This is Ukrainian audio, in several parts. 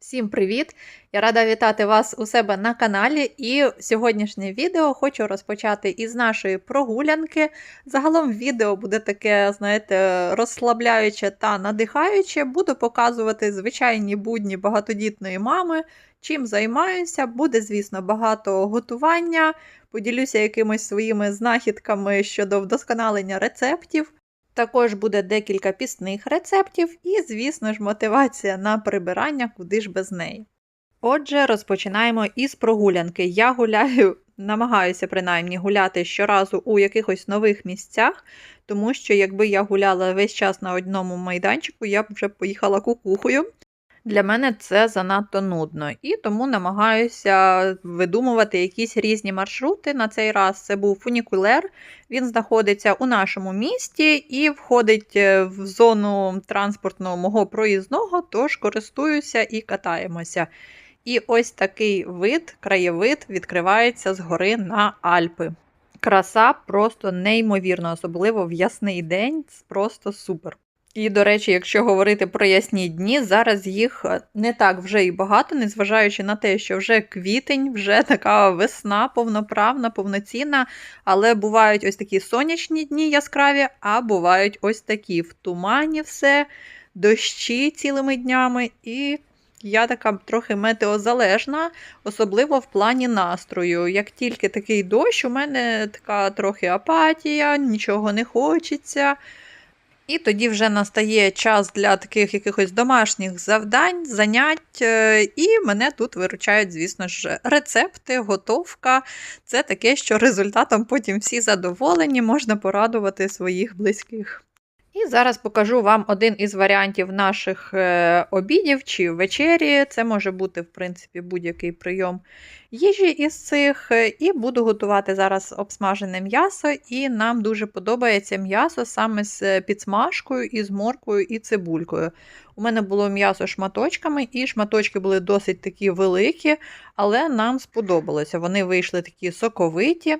Всім привіт! Я рада вітати вас у себе на каналі. І сьогоднішнє відео хочу розпочати із нашої прогулянки. Загалом відео буде таке, знаєте, розслабляюче та надихаюче. Буду показувати звичайні будні багатодітної мами, чим займаюся. Буде, звісно, багато готування. Поділюся якимись своїми знахідками щодо вдосконалення рецептів. Також буде декілька пісних рецептів і, звісно ж, мотивація на прибирання, куди ж без неї. Отже, розпочинаємо із прогулянки. Я гуляю, намагаюся принаймні гуляти щоразу у якихось нових місцях, тому що якби я гуляла весь час на одному майданчику, я б вже поїхала кукухою. Для мене це занадто нудно, і тому намагаюся видумувати якісь різні маршрути. На цей раз це був фунікулер. Він знаходиться у нашому місті і входить е, в зону транспортного мого проїзного, тож користуюся і катаємося. І ось такий вид, краєвид відкривається згори на Альпи. Краса просто неймовірна, особливо в ясний день. Просто супер. І, до речі, якщо говорити про ясні дні, зараз їх е, не так вже і багато, незважаючи на те, що вже квітень, вже така весна повноправна, повноцінна. Але бувають ось такі сонячні дні яскраві, а бувають ось такі в тумані все, дощі цілими днями. І я така трохи метеозалежна, особливо в плані настрою. Як тільки такий дощ, у мене така трохи апатія, нічого не хочеться. І тоді вже настає час для таких якихось домашніх завдань, занять, е, і мене тут виручають, звісно ж, рецепти, готовка. Це таке, що результатом потім всі задоволені, можна порадувати своїх близьких. І зараз покажу вам один із варіантів наших е, обідів чи вечері. Це може бути, в принципі, будь-який прийом їжі із цих. І буду готувати зараз обсмажене м'ясо, і нам дуже подобається м'ясо саме з підсмажкою, і з моркою і цибулькою. У мене було м'ясо шматочками, і шматочки були досить такі великі, але нам сподобалося. Вони вийшли такі соковиті.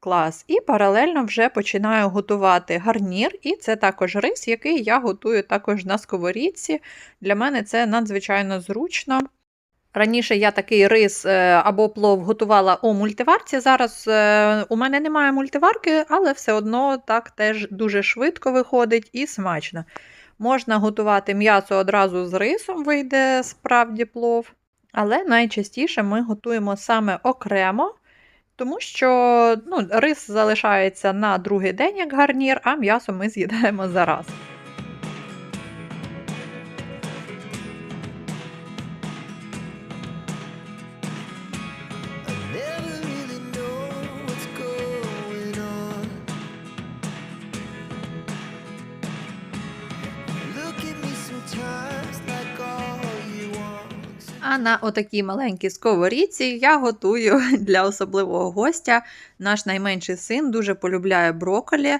Клас. І паралельно вже починаю готувати гарнір, і це також рис, який я готую також на сковорідці. Для мене це надзвичайно зручно. Раніше я такий рис е, або плов готувала у мультиварці. Зараз е, у мене немає мультиварки, але все одно так теж дуже швидко виходить і смачно. Можна готувати м'ясо одразу з рисом, вийде справді плов. Але найчастіше ми готуємо саме окремо. Тому що ну, рис залишається на другий день як гарнір, а м'ясо ми з'їдаємо зараз. А на отакій маленькій сковорідці я готую для особливого гостя. Наш найменший син дуже полюбляє брокколі.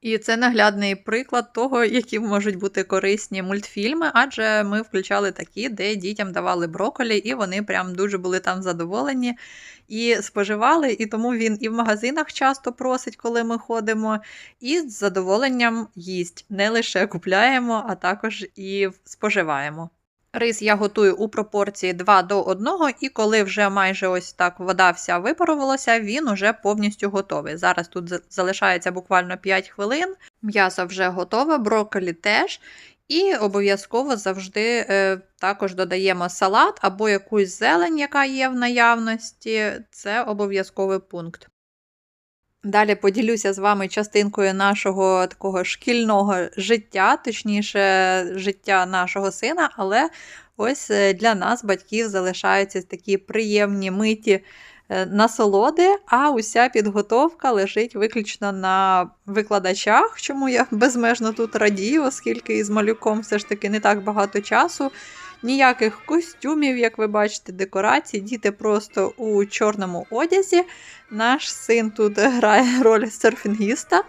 І це наглядний приклад того, які можуть бути корисні мультфільми, адже ми включали такі, де дітям давали брокколі, і вони прям дуже були там задоволені і споживали. І тому він і в магазинах часто просить, коли ми ходимо, і з задоволенням їсть. Не лише купляємо, а також і споживаємо. Рис я готую у пропорції 2 до 1, і коли вже майже ось так вода вся випарувалася, він уже повністю готовий. Зараз тут залишається буквально 5 хвилин, м'ясо вже готове, брокколі теж. І обов'язково завжди е, також додаємо салат або якусь зелень, яка є в наявності. Це обов'язковий пункт. Далі поділюся з вами частинкою нашого такого шкільного життя, точніше, життя нашого сина, але ось е, для нас, батьків, залишаються такі приємні миті е, насолоди, а уся підготовка лежить виключно на викладачах, чому я безмежно тут радію, оскільки із малюком все ж таки не так багато часу. Ніяких костюмів, як ви бачите, декорацій. Діти просто у чорному одязі. Наш син тут грає роль серфінгіста.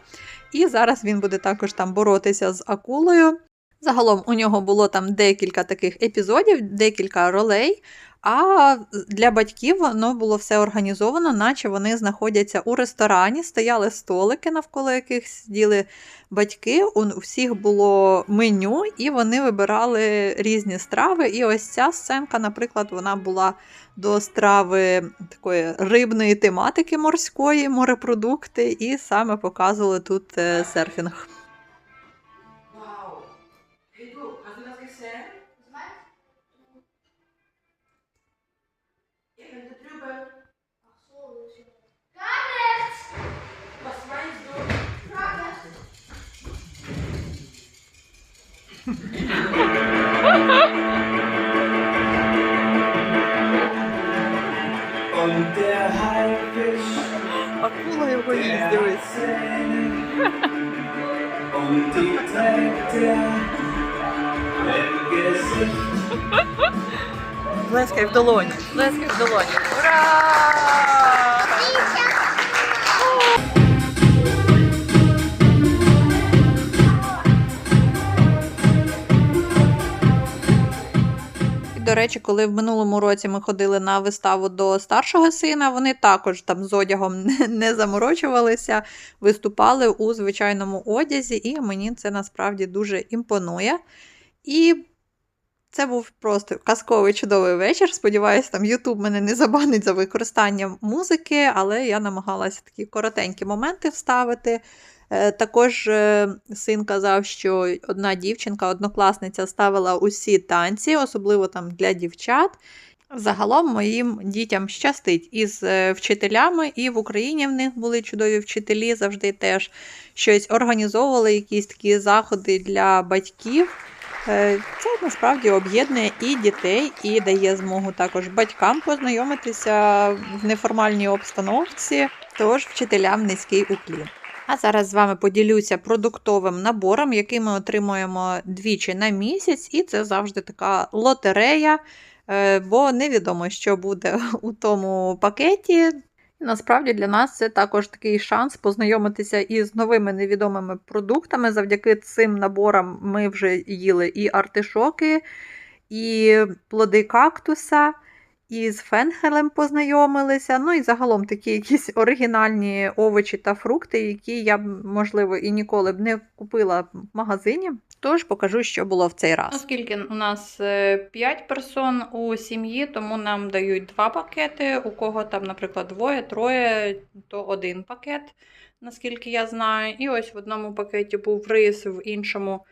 І зараз він буде також там боротися з акулою. Загалом у нього було там декілька таких епізодів, декілька ролей. А для батьків воно було все організовано, наче вони знаходяться у ресторані, стояли столики, навколо яких сиділи батьки. У всіх було меню, і вони вибирали різні страви. І ось ця сценка, наприклад, вона була до страви такої рибної тематики морської, морепродукти, і саме показували тут е, серфінг. Акула його їсть, дивись. в долоні. Плескай в долоні. Ура! До речі, коли в минулому році ми ходили на виставу до старшого сина, вони також там з одягом не, заморочувалися, виступали у звичайному одязі, і мені це насправді дуже імпонує. І це був просто казковий чудовий вечір. Сподіваюсь, там Ютуб мене не забанить за використанням музики, але я намагалася такі коротенькі моменти вставити. Е, Також е, син казав, що одна дівчинка, однокласниця ставила усі танці, особливо там для дівчат. Загалом моїм дітям щастить із е, вчителями, і в Україні в них були чудові вчителі, завжди теж щось організовували, якісь такі заходи для батьків. Це насправді об'єднує і дітей, і дає змогу також батькам познайомитися в неформальній обстановці, тож вчителям низький уклін. А зараз з вами поділюся продуктовим набором, який ми отримуємо двічі на місяць, і це завжди така лотерея, е, бо невідомо, що буде у тому пакеті. Насправді для нас це також такий шанс познайомитися із новими невідомими продуктами. Завдяки цим наборам ми вже їли і артишоки, і плоди кактуса, і з фенхелем познайомилися. Ну і загалом такі якісь оригінальні овочі та фрукти, які я б, можливо, і ніколи б не купила в магазині. Тож покажу, що було в цей раз. Оскільки у нас 5 персон у сім'ї, тому нам дають два пакети. У кого там, наприклад, двоє, троє, то один пакет, наскільки я знаю. І ось в одному пакеті був рис, в іншому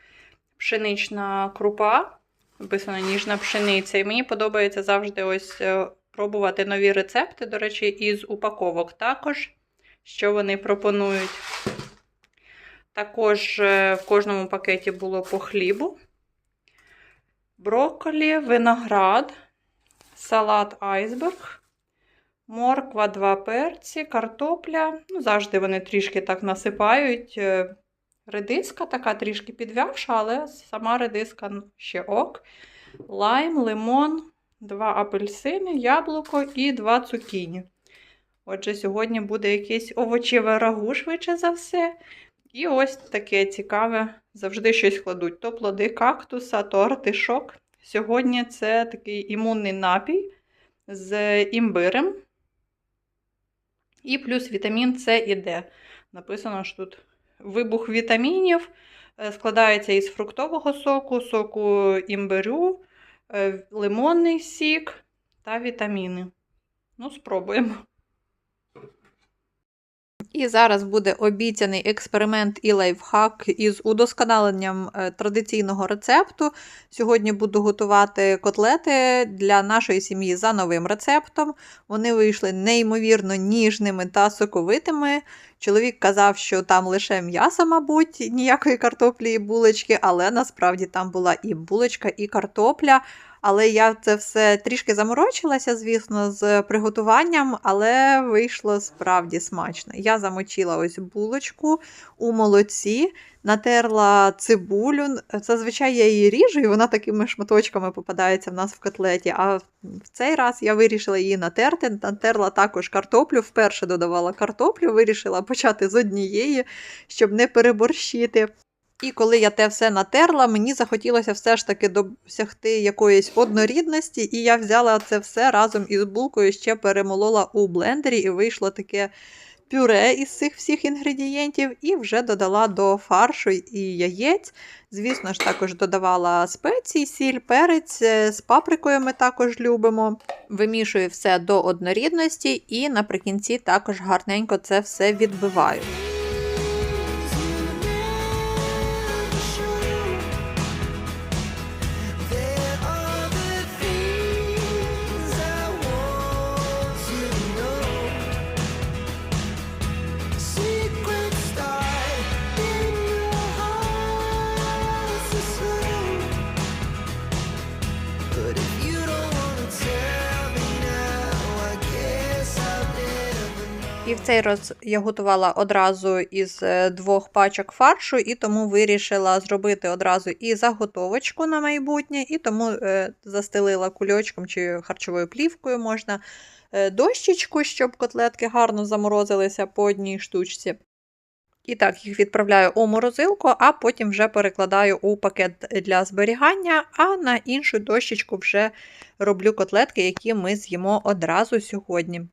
пшенична крупа, написано ніжна пшениця. І мені подобається завжди ось е, пробувати нові рецепти, до речі, із упаковок також, що вони пропонують. Також е, в кожному пакеті було по хлібу, брокколі, виноград, салат айсберг, морква, два перці, картопля. Ну, завжди вони трішки так насипають. Редиска така трішки підвявша, але сама редиска ще ок. Лайм, лимон, два апельсини, яблуко і два цукіні. Отже, сьогодні буде якесь овочеве рагу, швидше за все. І ось таке цікаве, завжди щось кладуть. То плоди кактуса, то артишок. Сьогодні це такий імунний напій з імбирем. І плюс вітамін С і Д. Написано, що тут вибух вітамінів е, складається із фруктового соку, соку імбирю, е, лимонний сік та вітаміни. Ну, спробуємо. І зараз буде обіцяний експеримент і лайфхак із удосконаленням е, традиційного рецепту. Сьогодні буду готувати котлети для нашої сім'ї за новим рецептом. Вони вийшли неймовірно ніжними та соковитими. Чоловік казав, що там лише м'ясо, мабуть, ніякої картоплі і булочки, але насправді там була і булочка, і картопля. Але я це все трішки заморочилася, звісно, з приготуванням, але вийшло справді смачно. Я замочила ось булочку у молоці, натерла цибулю. Зазвичай я її ріжу, і вона такими шматочками попадається в нас в котлеті. А в цей раз я вирішила її натерти. Натерла також картоплю. Вперше додавала картоплю, вирішила почати з однієї, щоб не переборщити. І коли я те все натерла, мені захотілося все ж таки досягти якоїсь однорідності, і я взяла це все разом із булкою, ще перемолола у блендері, і вийшло таке пюре із цих всіх інгредієнтів, і вже додала до фаршу і яєць. Звісно ж, також додавала спеції, сіль, перець, е, з паприкою ми також любимо. Вимішую все до однорідності, і наприкінці також гарненько це все відбиваю. Цей раз я готувала одразу із е, двох пачок фаршу, і тому вирішила зробити одразу і заготовочку на майбутнє, і тому е, застелила кульочком чи харчовою плівкою можна е, дощечку, щоб котлетки гарно заморозилися по одній штучці. І так, їх відправляю у морозилку, а потім вже перекладаю у пакет для зберігання, а на іншу дощечку вже роблю котлетки, які ми з'їмо одразу сьогодні.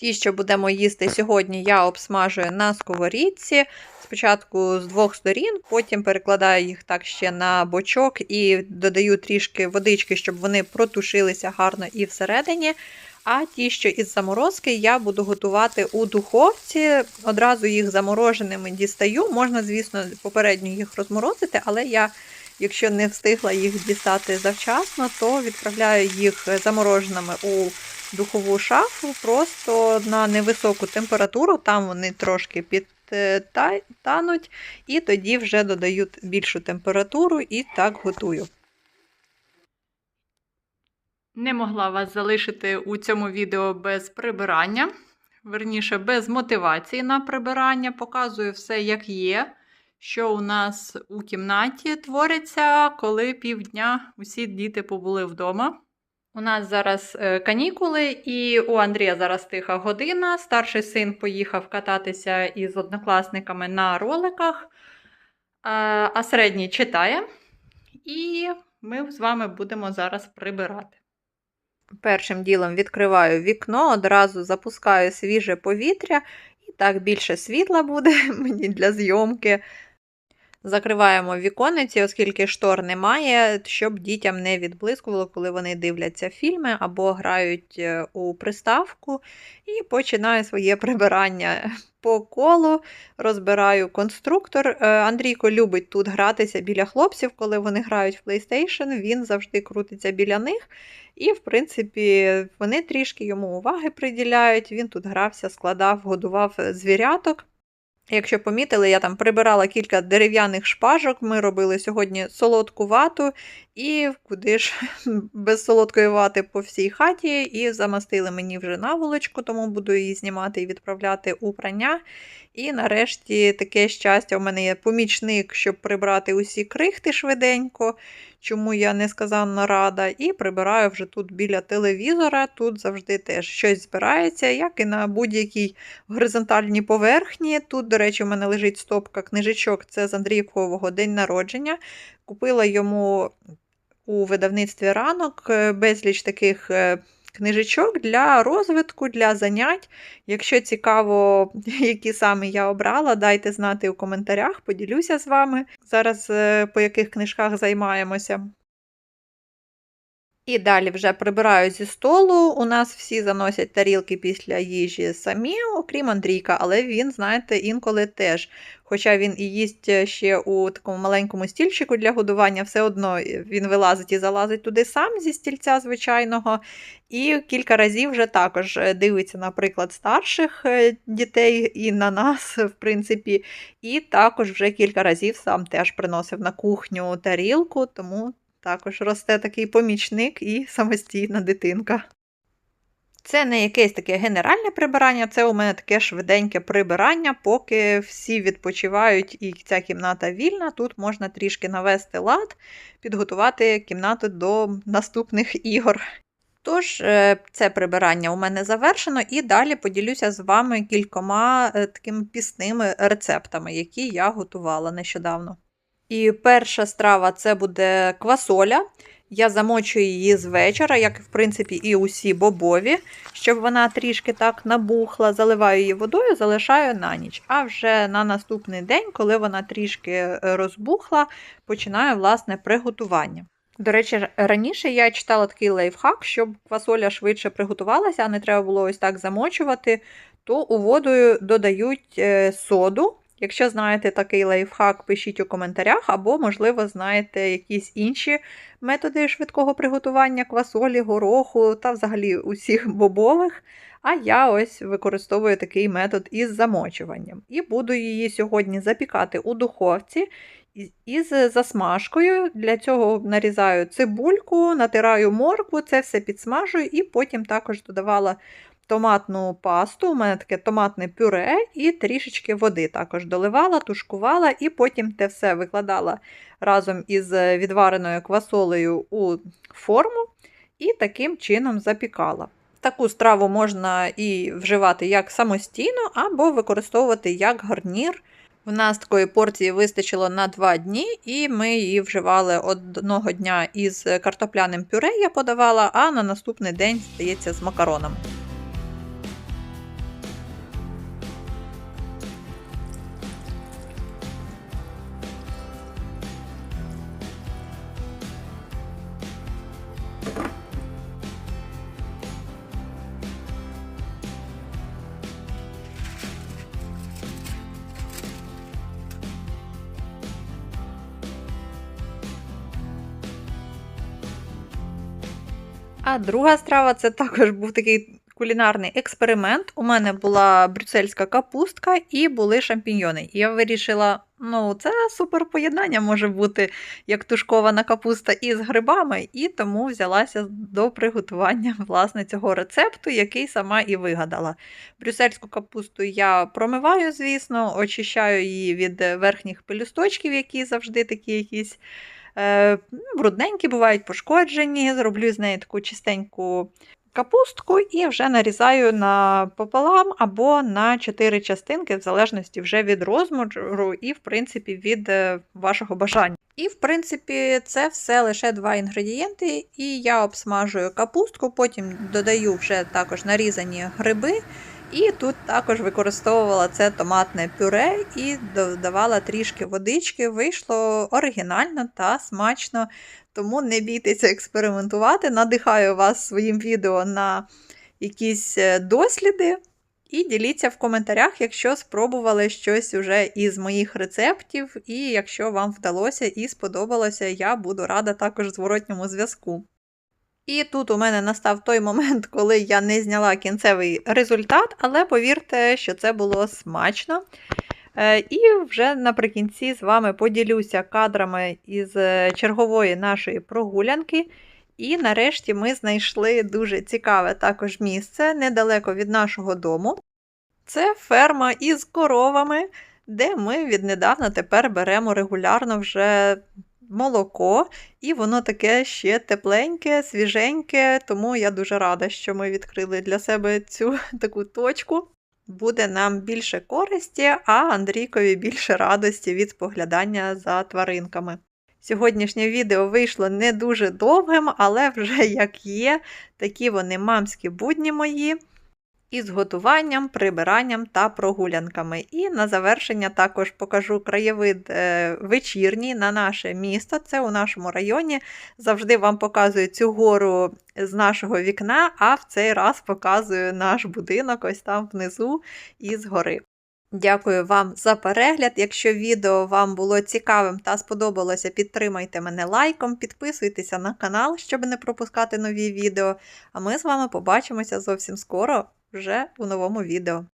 Ті, що будемо їсти сьогодні, я обсмажую на сковорідці. Спочатку з двох сторін, потім перекладаю їх так ще на бочок і додаю трішки водички, щоб вони протушилися гарно і всередині. А ті, що із заморозки, я буду готувати у духовці. Одразу їх замороженими дістаю. Можна, звісно, попередньо їх розморозити, але я, якщо не встигла їх дістати завчасно, то відправляю їх замороженими у духову шафу просто на невисоку температуру, там вони трошки підтануть, і тоді вже додаю більшу температуру і так готую. Не могла вас залишити у цьому відео без прибирання, верніше, без мотивації на прибирання. Показую все, як є, що у нас у кімнаті твориться, коли півдня усі діти побули вдома. У нас зараз е, канікули, і у Андрія зараз тиха година. Старший син поїхав кататися із однокласниками на роликах, а а середній читає. І ми з вами будемо зараз прибирати. Першим ділом відкриваю вікно, одразу запускаю свіже повітря, і так більше світла буде мені для зйомки. Закриваємо віконниці, оскільки штор немає, щоб дітям не відблискувало, коли вони дивляться фільми або грають е, у приставку. І починаю своє прибирання по колу, розбираю конструктор. Е, Андрійко любить тут гратися біля хлопців, коли вони грають в PlayStation, він завжди крутиться біля них. І, в принципі, вони трішки йому уваги приділяють. Він тут грався, складав, годував звіряток. Якщо помітили, я там прибирала кілька дерев'яних шпажок. Ми робили сьогодні солодку вату, і куди ж без солодкої вати по всій хаті, і замастили мені вже наволочку, тому буду її знімати і відправляти у прання. І нарешті таке щастя, у мене є помічник, щоб прибрати усі крихти швиденько, чому я несказанно рада. І прибираю вже тут біля телевізора. Тут завжди теж щось збирається, як і на будь-якій горизонтальній поверхні. Тут, до речі, у мене лежить стопка книжечок, це з Андрійкового день народження. Купила йому у видавництві ранок е, безліч таких. е, Книжечок для розвитку, для занять. Якщо цікаво, які саме я обрала, дайте знати у коментарях, поділюся з вами. Зараз е, по яких книжках займаємося. І далі вже прибираю зі столу. У нас всі заносять тарілки після їжі самі, окрім Андрійка, але він, знаєте, інколи теж. Хоча він і їсть ще у такому маленькому стільчику для годування, все одно він вилазить і залазить туди сам зі стільця звичайного. І кілька разів вже також дивиться, наприклад, старших е, дітей і на нас, в принципі. І також вже кілька разів сам теж приносив на кухню тарілку, тому також росте такий помічник і самостійна дитинка. Це не якесь таке генеральне прибирання, це у мене таке швиденьке прибирання, поки всі відпочивають і ця кімната вільна. Тут можна трішки навести лад, підготувати кімнату до наступних ігор. Тож, е, це прибирання у мене завершено, і далі поділюся з вами кількома е, такими пісними рецептами, які я готувала нещодавно. І перша страва це буде квасоля. Я замочую її з вечора, як в принципі і усі бобові, щоб вона трішки так набухла. Заливаю її водою, залишаю на ніч. А вже на наступний день, коли вона трішки е, розбухла, починаю власне приготування. До речі, раніше я читала такий лайфхак, щоб квасоля швидше приготувалася, а не треба було ось так замочувати, то у воду додають е, соду. Якщо знаєте такий лайфхак, пишіть у коментарях, або, можливо, знаєте якісь інші методи швидкого приготування квасолі, гороху та взагалі усіх бобових. А я ось використовую такий метод із замочуванням. І буду її сьогодні запікати у духовці із- засмажкою. Для цього нарізаю цибульку, натираю моркву, це все підсмажую, і потім також додавала томатну пасту. У мене таке томатне пюре і трішечки води також доливала, тушкувала, і потім те все викладала разом із відвареною квасолею у форму і таким чином запікала. Таку страву можна і вживати як самостійно, або використовувати як гарнір. В нас такої порції вистачило на 2 дні, і ми її вживали одного дня із картопляним пюре, я подавала, а на наступний день, здається, з макаронами. А друга страва це також був такий кулінарний експеримент. У мене була брюссельська капустка і були шампіньйони. Я вирішила, ну, це супер поєднання може бути як тушкована капуста із грибами, і тому взялася до приготування власне цього рецепту, який сама і вигадала. Брюссельську капусту я промиваю, звісно, очищаю її від верхніх пелюсточків, які завжди такі якісь. Е, ну, брудненькі бувають пошкоджені, зроблю з неї таку чистеньку капустку і вже нарізаю на пополам або на 4 частинки, в залежності вже від розміру і, в принципі, від е, вашого бажання. І, в принципі, це все лише два інгредієнти, і я обсмажую капустку, потім додаю вже також нарізані гриби. І тут також використовувала це томатне пюре і додавала трішки водички. Вийшло оригінально та смачно. Тому не бійтеся експериментувати. Надихаю вас своїм відео на якісь е, досліди. І діліться в коментарях, якщо спробували щось уже із моїх рецептів, і якщо вам вдалося і сподобалося, я буду рада також зворотньому зв'язку. І тут у мене настав той момент, коли я не зняла кінцевий результат, але повірте, що це було смачно. Е, І вже наприкінці з вами поділюся кадрами із е, чергової нашої прогулянки. І нарешті ми знайшли дуже цікаве також місце недалеко від нашого дому. Це ферма із коровами, де ми віднедавна тепер беремо регулярно вже молоко, і воно таке ще тепленьке, свіженьке, тому я дуже рада, що ми відкрили для себе цю таку точку. Буде нам більше користі, а Андрійкові більше радості від споглядання за тваринками. Сьогоднішнє відео вийшло не дуже довгим, але вже як є, такі вони мамські будні мої із готуванням, прибиранням та прогулянками. І на завершення також покажу краєвид е, вечірній на наше місто. Це у нашому районі. Завжди вам показую цю гору з нашого вікна, а в цей раз показую наш будинок ось там внизу із гори. Дякую вам за перегляд. Якщо відео вам було цікавим та сподобалося, підтримайте мене лайком, підписуйтеся на канал, щоб не пропускати нові відео. А ми з вами побачимося зовсім скоро вже у новому відео.